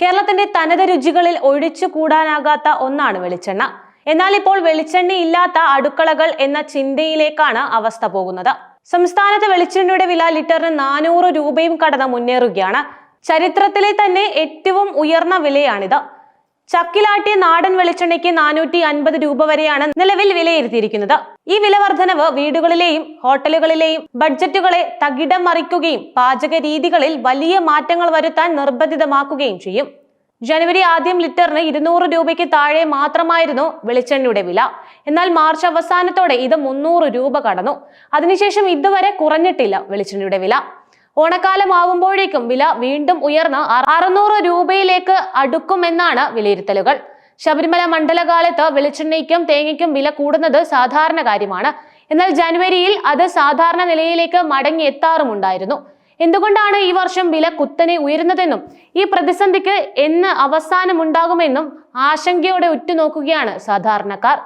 കേരളത്തിന്റെ തനത് രുചികളിൽ ഒഴിച്ചു കൂടാനാകാത്ത ഒന്നാണ് വെളിച്ചെണ്ണ. എന്നാൽ ഇപ്പോൾ വെളിച്ചെണ്ണ ഇല്ലാത്ത അടുക്കളകൾ എന്ന ചിന്തയിലേക്കാണ് അവസ്ഥ പോകുന്നത്. സംസ്ഥാനത്ത് വെളിച്ചെണ്ണയുടെ വില ലിറ്ററിന് നാനൂറ് രൂപയും കടന്ന് മുന്നേറുകയാണ്. ചരിത്രത്തിലെ തന്നെ ഏറ്റവും ഉയർന്ന വിലയാണിത്. ചക്കിലാട്ടിയ നാടൻ വെളിച്ചെണ്ണയ്ക്ക് നാനൂറ്റി അൻപത് രൂപ വരെയാണ് നിലവിൽ വിലയിരുത്തിയിരിക്കുന്നത്. ഈ വില വർധനവ് വീടുകളിലെയും ഹോട്ടലുകളിലെയും ബഡ്ജറ്റുകളെ തകിടം മറിക്കുകയും പാചക രീതികളിൽ വലിയ മാറ്റങ്ങൾ വരുത്താൻ നിർബന്ധിതമാക്കുകയും ചെയ്യും. ജനുവരി ആദ്യം ലിറ്ററിന് ഇരുന്നൂറ് രൂപയ്ക്ക് താഴെ മാത്രമായിരുന്നു വെളിച്ചെണ്ണയുടെ വില. എന്നാൽ മാർച്ച് അവസാനത്തോടെ ഇത് മുന്നൂറ് രൂപ കടന്നു. അതിനുശേഷം ഇതുവരെ കുറഞ്ഞിട്ടില്ല വെളിച്ചെണ്ണയുടെ വില. ഓണക്കാലം ആവുമ്പോഴേക്കും വില വീണ്ടും ഉയർന്ന് അറ- അറുന്നൂറ് രൂപയിലേക്ക് അടുക്കുമെന്നാണ് വിലയിരുത്തലുകൾ. ശബരിമല മണ്ഡലകാലത്ത് വെളിച്ചെണ്ണയ്ക്കും തേങ്ങയ്ക്കും വില കൂടുന്നത് സാധാരണ കാര്യമാണ്. എന്നാൽ ജനുവരിയിൽ അത് സാധാരണ നിലയിലേക്ക് മടങ്ങി എത്താറുമുണ്ടായിരുന്നു. എന്തുകൊണ്ടാണ് ഈ വർഷം വില കുത്തനെ ഉയരുന്നതെന്നും ഈ പ്രതിസന്ധിക്ക് എന്ന് അവസാനമുണ്ടാകുമെന്നും ആശങ്കയോടെ ഉറ്റുനോക്കുകയാണ് സാധാരണക്കാർ.